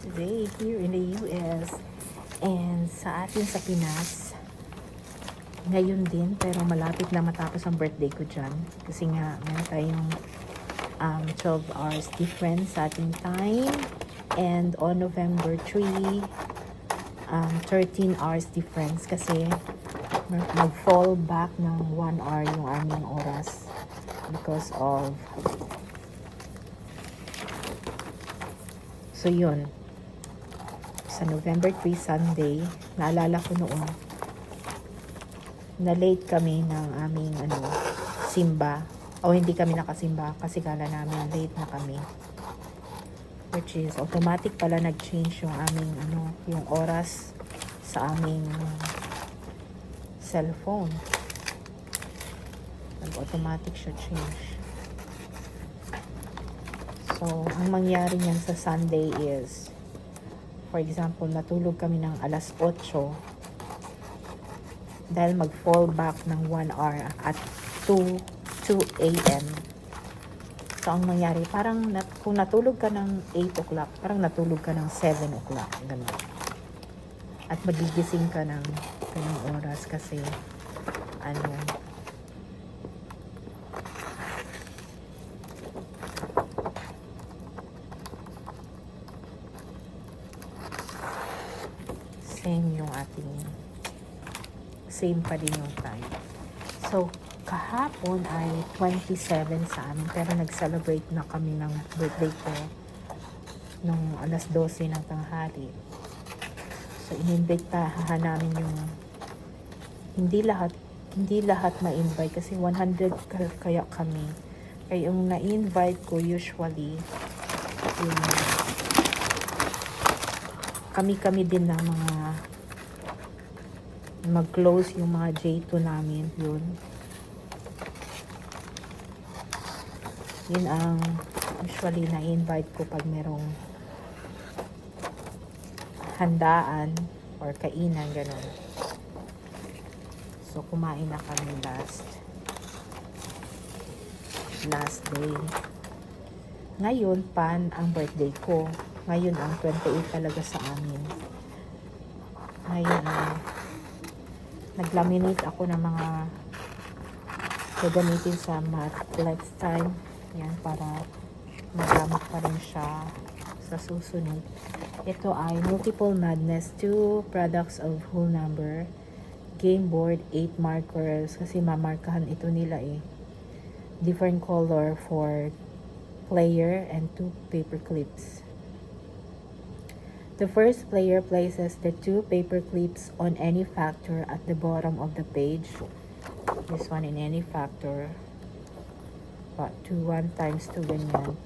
today here in the US. And sa atin sa Pinas, ngayon din, pero malapit na matapos ang birthday ko dyan. Kasi nga, meron tayong um, 12 hours difference sa ating time. And on November 3, um, 13 hours difference kasi mag- mag-fall back ng 1 hour yung aming oras because of So yun. Sa November 3 Sunday, naalala ko noon na late kami ng aming ano, simba. O hindi kami nakasimba kasi kala namin late na kami. Which is automatic pala nag-change yung aming ano, yung oras sa aming cellphone. Nag-automatic siya change. So, ang mangyari niyan sa Sunday is, for example, natulog kami ng alas 8 dahil mag-fall back ng 1 hour at 2, 2 a.m. So, ang nangyari, parang nat- kung natulog ka ng 8 o'clock, parang natulog ka ng 7 o'clock. Ganun. At magigising ka ng ganung oras kasi ano, same yung ating same pa din yung time. So, kahapon ay 27 sa amin pero nag-celebrate na kami ng birthday ko nung alas 12 ng tanghali. So, inimbitahan namin yung hindi lahat hindi lahat ma-invite kasi 100 ka- kaya kami. Kaya yung na-invite ko usually yung kami-kami din ng mga mag-close yung mga J2 namin yun. Yun ang usually na-invite ko pag merong handaan or kainan, ganun. So, kumain na kami last last day. Ngayon, pan ang birthday ko. Ngayon ang 28 talaga sa amin. Ngayon ang naglaminate ako ng mga gagamitin sa math flex time. Yan, para magamit pa rin siya sa susunod. Ito ay Multiple Madness 2 products of whole number. Game board, 8 markers. Kasi mamarkahan ito nila eh. Different color for player and two paper clips. The first player places the two paper clips on any factor at the bottom of the page. This one in any factor. But 2, 1 times 2 ganyan.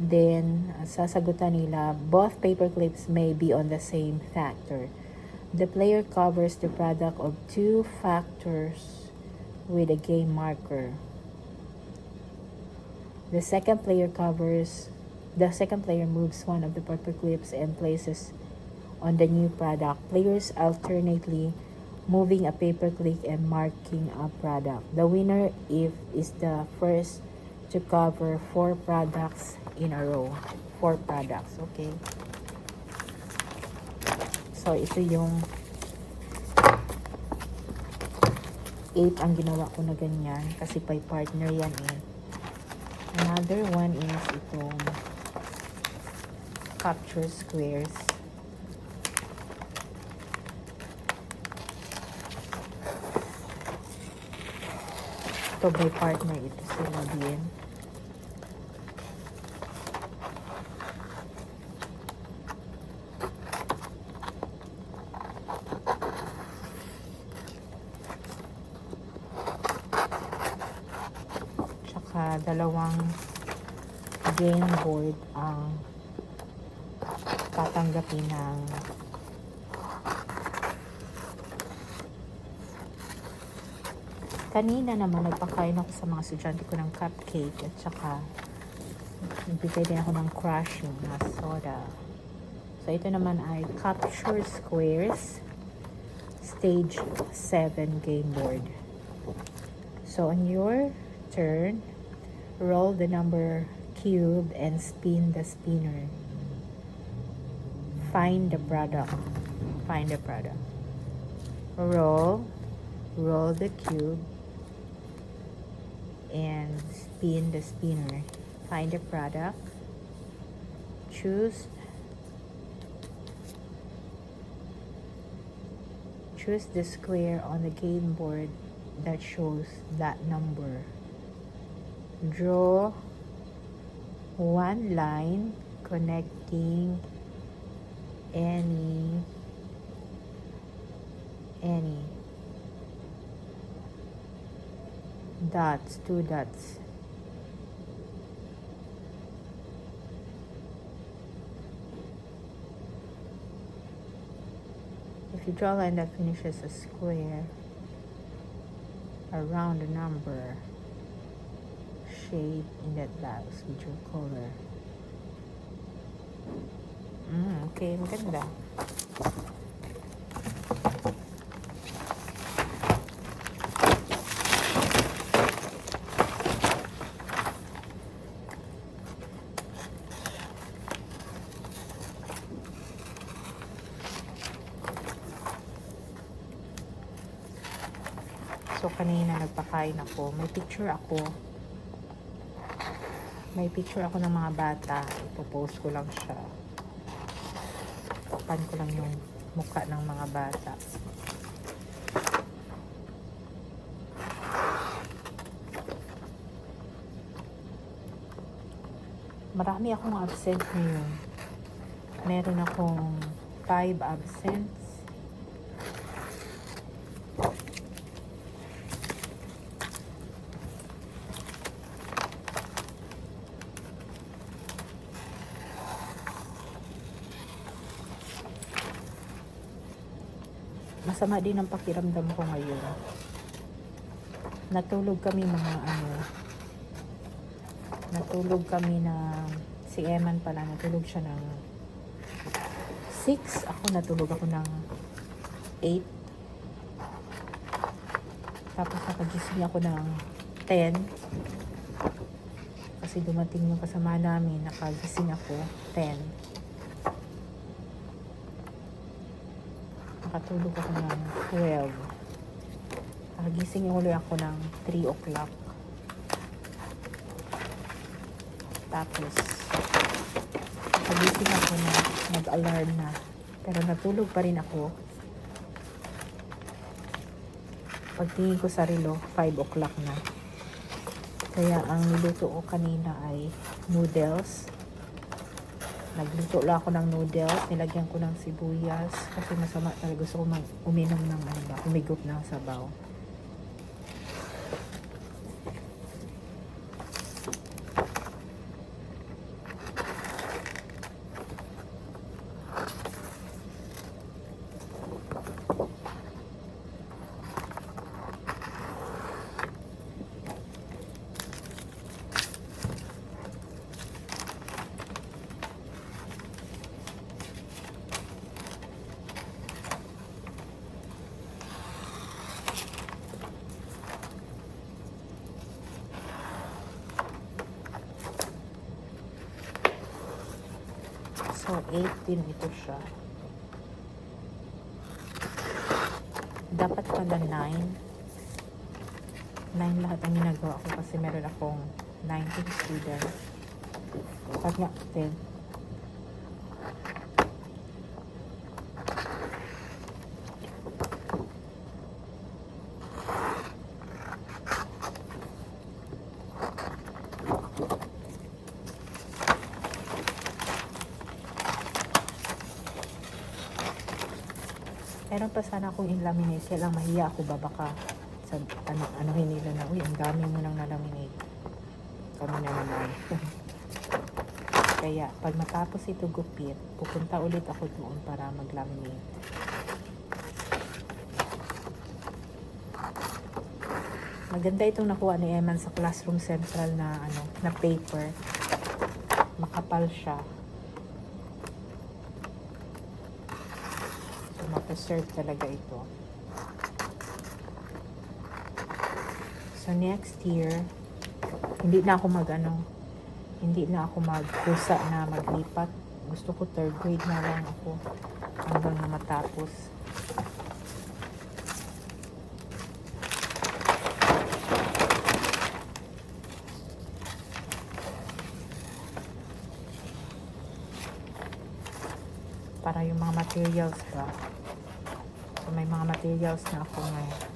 Then, sasagutan nila, both paper clips may be on the same factor. The player covers the product of two factors with a game marker. The second player covers, the second player moves one of the paper clips and places on the new product. Players alternately moving a paper clip and marking a product. The winner if is the first to cover four products in a row. Four products, okay? So, ito yung 8 ang ginawa ko na ganyan kasi by partner yan eh. Another one is itong capture squares. Ito by partner ito sila din. Tsaka dalawang game board ang tatanggapin ng kanina naman nagpakain ako sa mga estudyante ko ng cupcake at saka nagbigay din ako ng crushing na soda. So ito naman ay Capture Squares Stage 7 game board. So on your turn, roll the number cube and spin the spinner. Find the product. Find the product. Roll, roll the cube and spin the spinner. Find the product. Choose choose the square on the game board that shows that number. Draw one line connecting any any dots two dots. If you draw a line that finishes a square around the number shade in that box with your color mm, okay maganda So, kanina nagpakain ako. May picture ako. May picture ako ng mga bata. Ipopost ko lang siya. Pan ko lang yung mukha ng mga bata. Marami akong absent ngayon. Meron akong 5 absents. Masama din ang pakiramdam ko ngayon. Natulog kami mga ano, natulog kami na, si Eman pala, natulog siya ng 6, ako natulog ako ng 8. Tapos nakagising ako ng 10. Kasi dumating yung kasama namin, nakagising ako 10. Nakatulog ako ng 12. Nakagising yung ulit ako ng 3 o'clock. Tapos, nakagising ako na nag-alarm na. Pero natulog pa rin ako. Pagtingin ko sa relo, 5 o'clock na. Kaya ang niluto ko kanina ay noodles. Nagluto lang ako ng noodles, nilagyan ko ng sibuyas kasi masama talaga gusto ko uminom ng ano ba, umigop ng sabaw. So, 18 ito siya. Dapat pala 9. 9 lahat ang ginagawa ko kasi meron akong 19 students. Pag nga, 10. Meron pa sana akong in-laminate. Kaya lang mahiya ako ba baka sa ano, ano nila na, uy, ang dami mo nang na-laminate. Kami na naman. Kaya, pag matapos ito gupit, pupunta ulit ako doon para mag-laminate. Maganda itong nakuha ni Eman sa Classroom Central na ano, na paper. Makapal siya. Mapaserve talaga ito. So, next year, hindi na ako mag ano, hindi na ako magkusa na maglipat. Gusto ko third grade na lang ako hanggang matapos. Para yung mga materials ba. So may mga materials na ako ngayon.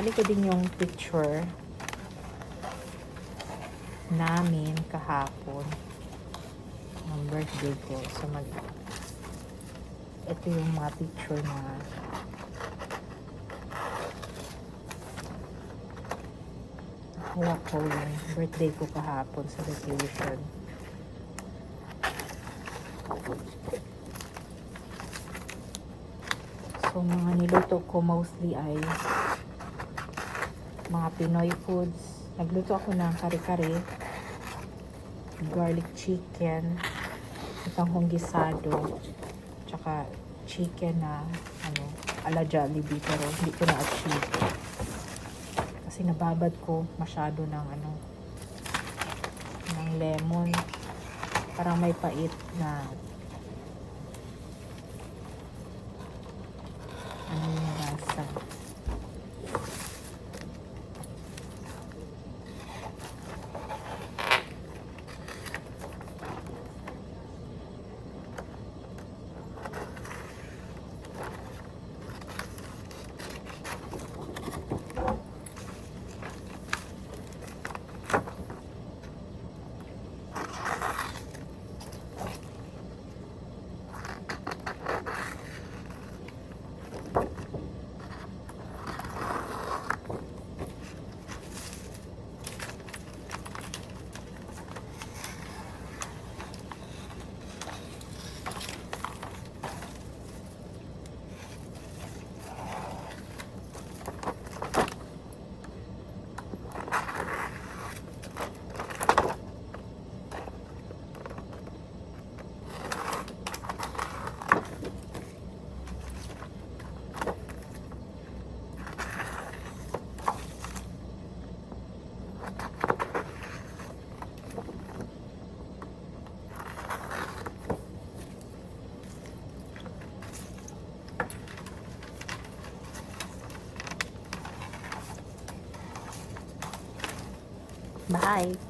So, isali ko din yung picture namin kahapon ng birthday ko. So, mag ito yung mga picture na hawak ko yung birthday ko kahapon sa vacation. So, mga niluto ko mostly ay mga Pinoy foods. Nagluto ako ng kare-kare, garlic chicken, itang gisado, tsaka chicken na ano, ala Jollibee pero hindi ko na-achieve. Kasi nababad ko masyado ng ano, ng lemon. Parang may pait na ano yung lasa. Bye!